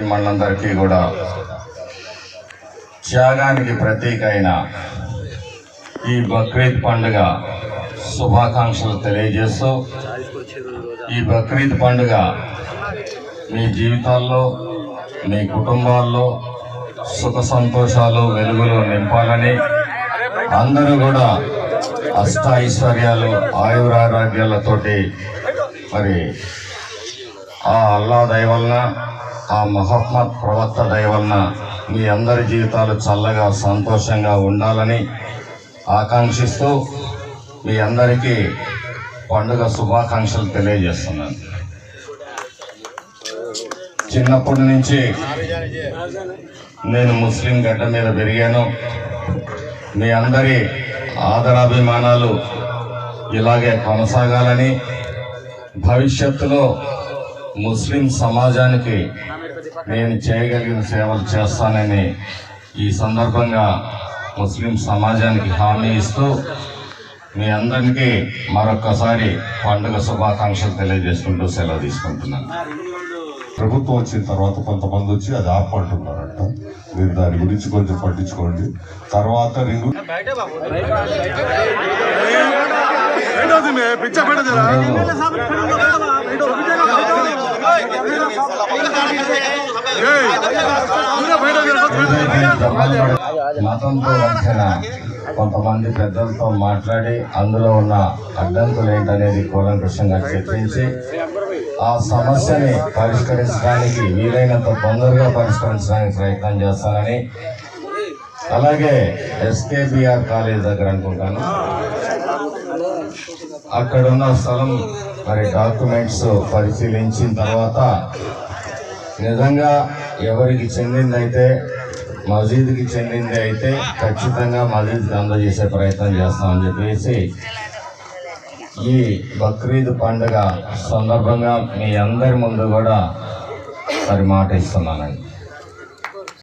మనందరికీ కూడా త్యాగానికి ప్రతీక అయిన ఈ బక్రీద్ పండుగ శుభాకాంక్షలు తెలియజేస్తూ ఈ బక్రీద్ పండుగ మీ జీవితాల్లో మీ కుటుంబాల్లో సుఖ సంతోషాలు వెలుగులు నింపాలని అందరూ కూడా అష్ట ఐశ్వర్యాలు ఆయురారోగ్యాలతోటి మరి ఆ అల్లా దయ వలన ఆ మహమ్మద్ ప్రవక్త దయ వలన మీ అందరి జీవితాలు చల్లగా సంతోషంగా ఉండాలని ఆకాంక్షిస్తూ మీ అందరికీ పండుగ శుభాకాంక్షలు తెలియజేస్తున్నాను. చిన్నప్పటి నుంచి నేను ముస్లిం గడ్డ మీద పెరిగాను. మీ అందరి ఆదరాభిమానాలు ఇలాగే కొనసాగాలని భవిష్యత్తులో ముస్లిం సమాజానికి నేను చేయగలిగిన సేవలు చేస్తానని ఈ సందర్భంగా ముస్లిం సమాజానికి హామీ ఇస్తూ మీ అందరికీ మరొక్కసారి పండుగ శుభాకాంక్షలు తెలియజేసుకుంటూ సెలవు తీసుకుంటున్నాను. ప్రభుత్వం వచ్చిన తర్వాత కొంతమంది వచ్చి అది ఆపంటున్నారంట మీరు దాని గురించి కొంచెం పట్టించుకోండి. తర్వాత రింగు మతంతో వచ్చిన కొంతమంది పెద్దలతో మాట్లాడి అందులో ఉన్న అడ్డంకులు ఏంటనేది కూలంకృష్ణంగా చర్చించి ఆ సమస్యని పరిష్కరించడానికి వీలైనంత తొందరగా పరిష్కరించడానికి ప్రయత్నం చేస్తానని అలాగే ఎస్కేబిఆర్ కాలేజ్ దగ్గర అనుకుంటాను. అక్కడ ఉన్న స్థలం మరి డాక్యుమెంట్స్ పరిశీలించిన తర్వాత నిజంగా ఎవరికి చెందిందైతే మసీద్కి చెందింది అయితే ఖచ్చితంగా మసీద్కి అందజేసే ప్రయత్నం చేస్తామని చెప్పేసి ఈ బక్రీద్ పండుగ సందర్భంగా మీ అందరి ముందు కూడా మరి మాట ఇస్తున్నానండి.